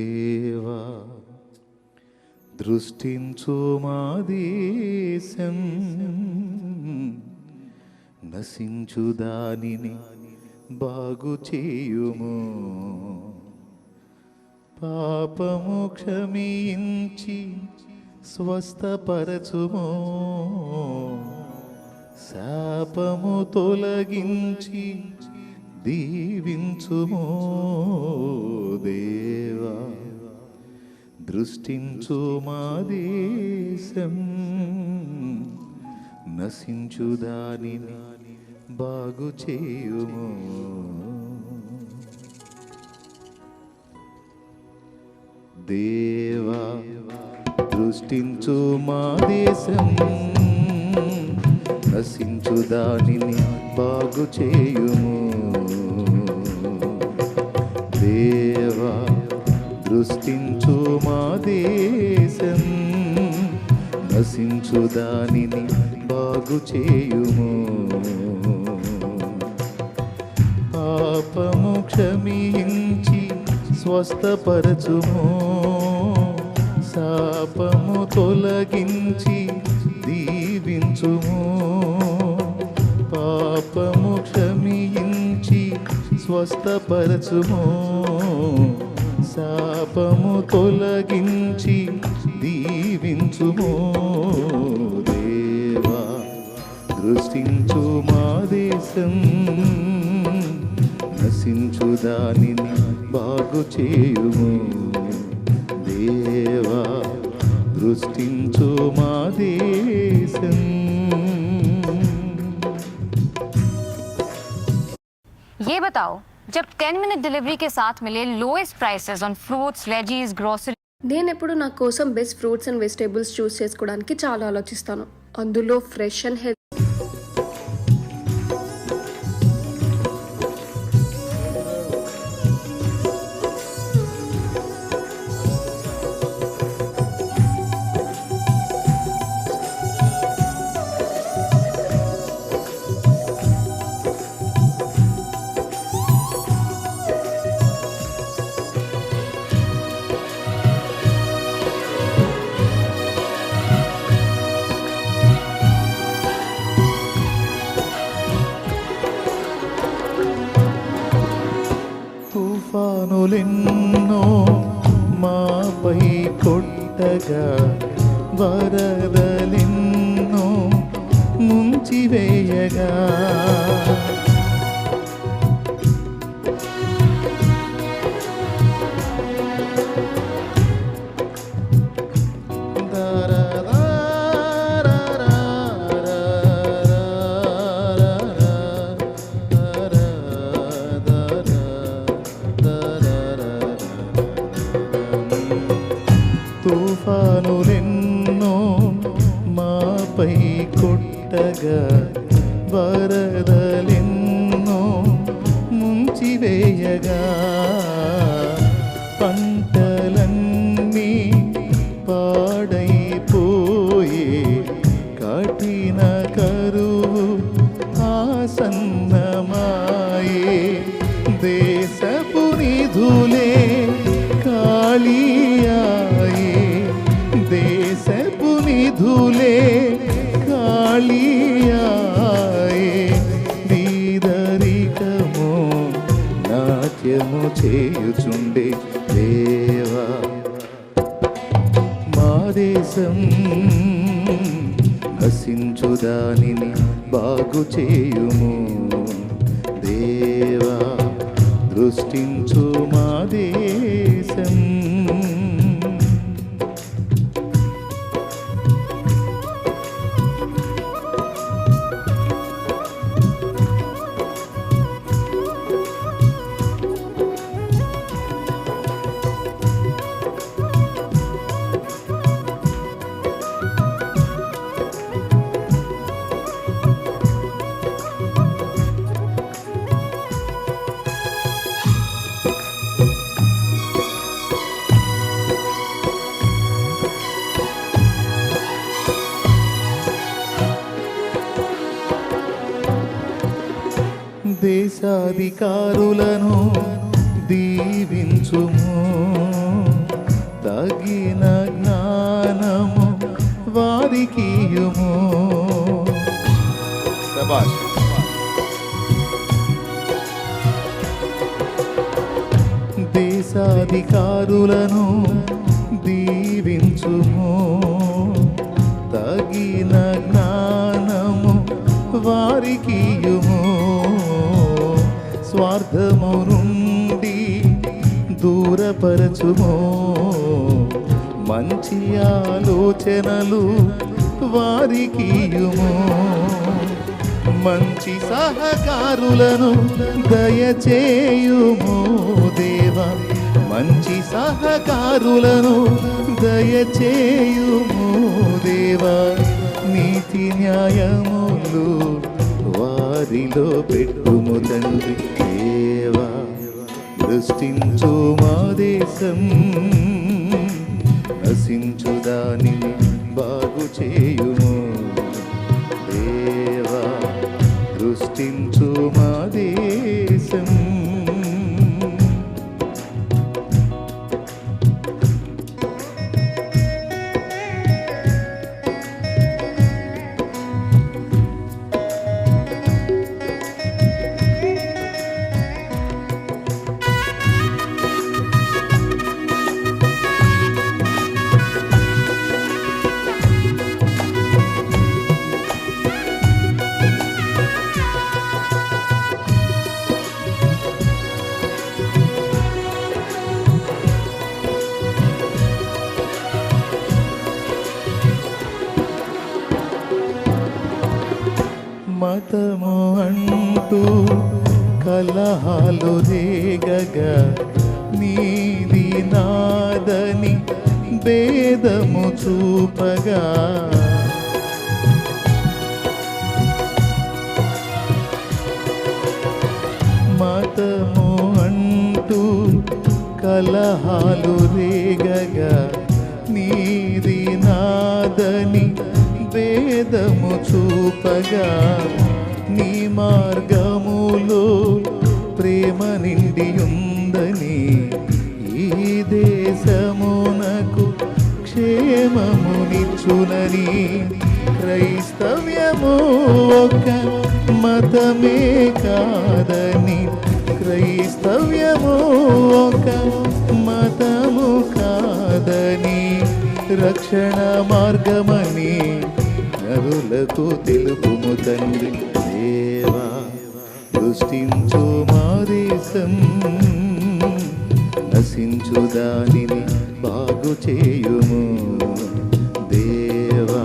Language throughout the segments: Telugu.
దేవా దృష్టించు మా దేశం నశించు దానిని బాగు చేయుము. పాపము క్షమించి స్వస్థపరచుము. శాపము తొలగించి దీవించుము దేవా. దృష్టించు మా దేశం నశించు దానిని బాగు చేయుము. దేవా దృష్టించు మా దేశం నశించు దానిని బాగు చేయుము. దేవా దృష్టించు మా దేశం నశించు దానిని బాగు చేయుము. పాపము క్షమించి స్వస్థపరచుము. శాపము తొలగించి దీవించుము. పాపము క్షమించి స్వస్థపరచుము. శాపము తొలగించి దీవించుము. దేవా దృష్టించు మా దేశం. నశించు దానిని బాగు చేయుము. దేవా దృష్టించు మా దేశం. ये बताओ जब 10 मिनट डिलीवरी के साथ मिले lowest prices on fruits veggies grocery నేను ఎప్పుడు నా కోసం best fruits and vegetables choose చేసుకోవడానికి చాలా ఆలోచిస్తాను అందులో ఫ్రెష్ అండ్ హెల్త్ తుఫానులెన్నో మాపై కొట్టగా వరదలెన్నో ముంచివేయగా. తుఫానులెన్నో మాపై కొట్టగా వరదలెన్నో ముంచివేయగా. పంటలన్నీ పాడైపోయే కఠిన కరు నాట్యము చేయుచుండే దేవా. మా దేశం నశించు దానిని బాగు చేయుము దేవా. దృష్టించు మా దేవ దేశాధికారులను దీవించుము. తగిన జ్ఞానము వారికియుము. శబాష్ దేశాధికారులను దీవించుము. తగిన జ్ఞానము వారికియుము. స్వార్థము నుండి దూరపరచుము. మంచి ఆలోచనలు వారికి మంచి సహకారులను దయచేయుము దేవా. మంచి సహకారులను దయచేయుము దేవా. నీతి న్యాయములు దారిలో పెట్టుము తండ్రి దేవా దృష్టించు మా దేశం. నశించు దానిని బాగు చేయుము. దేవా దృష్టించు మా దేశం మతము అంటూ కలహాలు రేగగా నీది నాదని భేదము చూపగా. మతము అంటూ కలహాలు రేగ చూపగా నీ మార్గములో ప్రేమ నిండి ఉందని ఈ దేశమునకు క్షేమమునిచ్చునని క్రైస్తవ్యము ఒక మతమే కాదని క్రైస్తవ్యము ఒక మతము కాదని రక్షణ మార్గమని నరులకు తెలుపుము తండ్రి దేవా దృష్టించు మా దేశం. నశించు దానిని బాగు చేయుము దేవా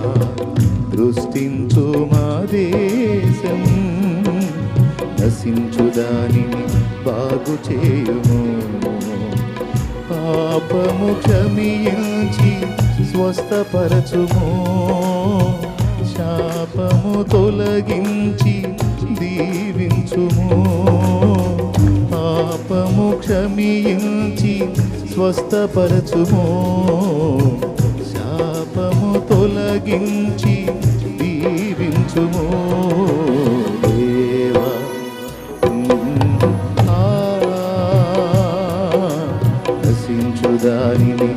దృష్టించు మా దేశం. నశించు దానిని బాగు చేయుము. పాపము క్షమించి స్వస్థపరచుము. పాపము తొలగించి దీవించుము. పాపము క్షమించి స్వస్థపరచుము. శాపము తొలగించి దీవించుము. దేవా ఆ, దానిని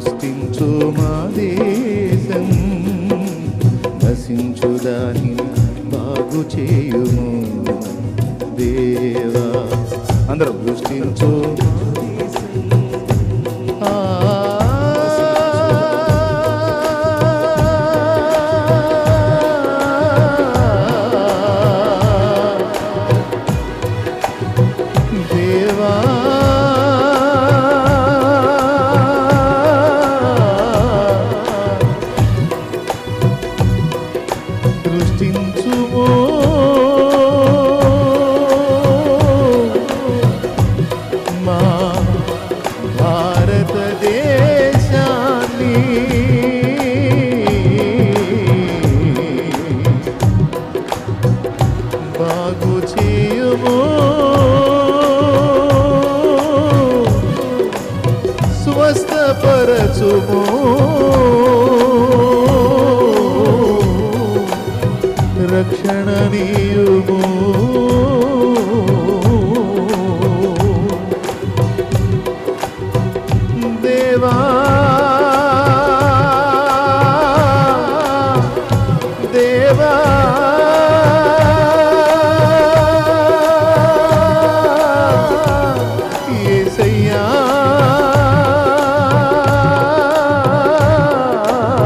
దృష్టించు మా దేశం. నశించు దానిని బాగు చేయుము. దేవా అందరం దృష్టించు దృష్టించుమో మా భారతదేశాన్ని బాగు చేయుము. స్వస్థపరచుము. தேவா